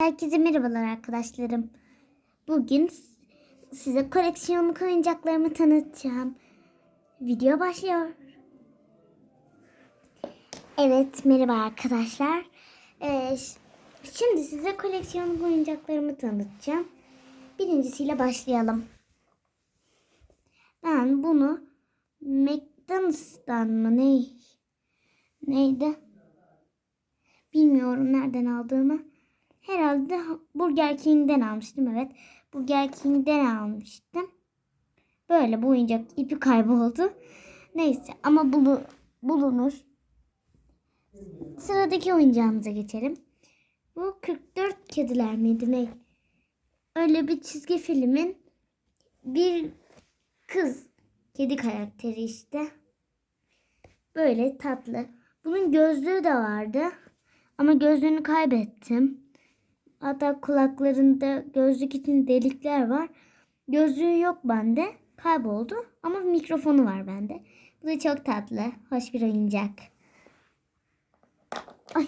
Herkese merhabalar arkadaşlarım. Bugün size koleksiyonluk oyuncaklarımı tanıtacağım. Video başlıyor. Evet merhaba arkadaşlar. Ee, şimdi size koleksiyonluk oyuncaklarımı tanıtacağım. Birincisiyle başlayalım. Ben bunu McDonald's'tan mı ne? Neydi? Bilmiyorum nereden aldığımı. Herhalde Burger King'den almıştım evet. Burger King'den almıştım. Böyle bu oyuncak ipi kayboldu. Neyse ama bulu, bulunur. Sıradaki oyuncağımıza geçelim. Bu 44 kediler miydi ne? Öyle bir çizgi filmin bir kız kedi karakteri işte. Böyle tatlı. Bunun gözlüğü de vardı. Ama gözlüğünü kaybettim. Hatta kulaklarında gözlük için delikler var. Gözlüğü yok bende. Kayboldu. Ama mikrofonu var bende. Bu da çok tatlı. Hoş bir oyuncak. Ay.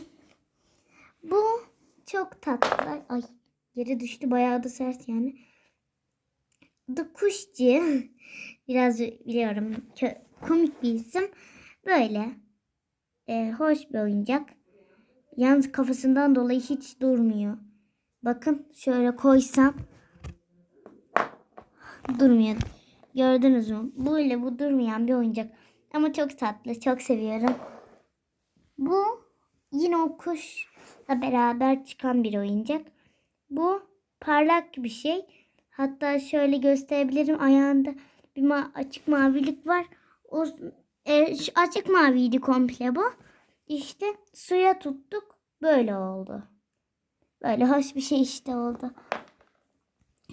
Bu çok tatlı. Ay. Yere düştü. Bayağı da sert yani. The Kuşçu. Biraz biliyorum. Komik bir isim. Böyle. Ee, hoş bir oyuncak. Yalnız kafasından dolayı hiç durmuyor. Bakın şöyle koysam durmuyor. Gördünüz mü? Böyle bu durmayan bir oyuncak. Ama çok tatlı. Çok seviyorum. Bu yine o kuşla beraber çıkan bir oyuncak. Bu parlak bir şey. Hatta şöyle gösterebilirim. Ayağında bir ma- açık mavilik var. O e, açık maviydi komple bu. İşte suya tuttuk. Böyle oldu. Böyle hoş bir şey işte oldu.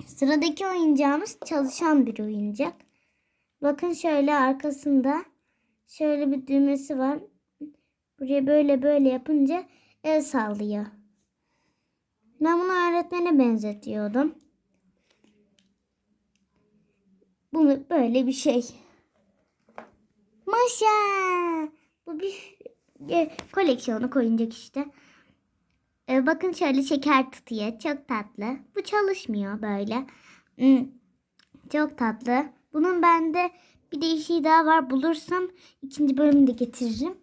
Sıradaki oyuncağımız çalışan bir oyuncak. Bakın şöyle arkasında şöyle bir düğmesi var. Buraya böyle böyle yapınca el sallıyor. Ben bunu öğretmene benzetiyordum. Bunu böyle bir şey. Maşa. Bu bir e, koleksiyonu oyuncak işte. E, bakın şöyle şeker tutuyor. Çok tatlı. Bu çalışmıyor böyle. Hmm, Çok tatlı. Bunun bende bir değişiği daha var. Bulursam ikinci bölümde getiririm.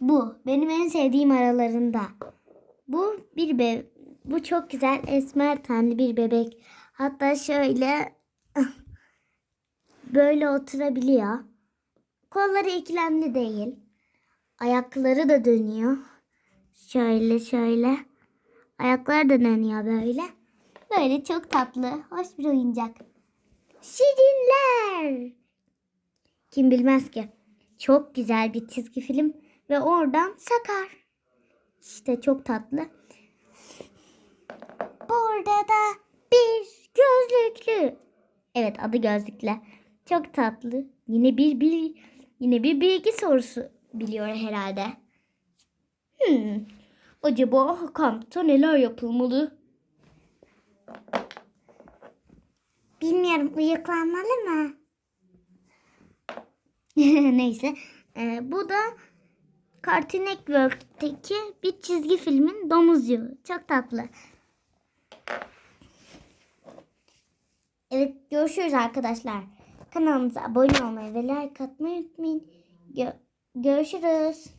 Bu benim en sevdiğim aralarında. Bu bir be bu çok güzel esmer tenli bir bebek. Hatta şöyle böyle oturabiliyor. Kolları ikilemli değil. Ayakları da dönüyor. Şöyle şöyle. Ayaklar da dönüyor böyle. Böyle çok tatlı, hoş bir oyuncak. Şirinler. Kim bilmez ki. Çok güzel bir çizgi film ve oradan Sakar. İşte çok tatlı. Burada da bir gözlüklü. Evet adı gözlüklü. Çok tatlı. Yine bir, bir yine bir bilgi sorusu biliyor herhalde. Hmm. Acaba kampta neler yapılmalı? Bilmiyorum. Uyuklanmalı mı? Neyse. Ee, bu da Cartoon Network'teki bir çizgi filmin domuzcuğu. Çok tatlı. Evet görüşürüz arkadaşlar. Kanalımıza abone olmayı ve like atmayı unutmayın. Gö- görüşürüz.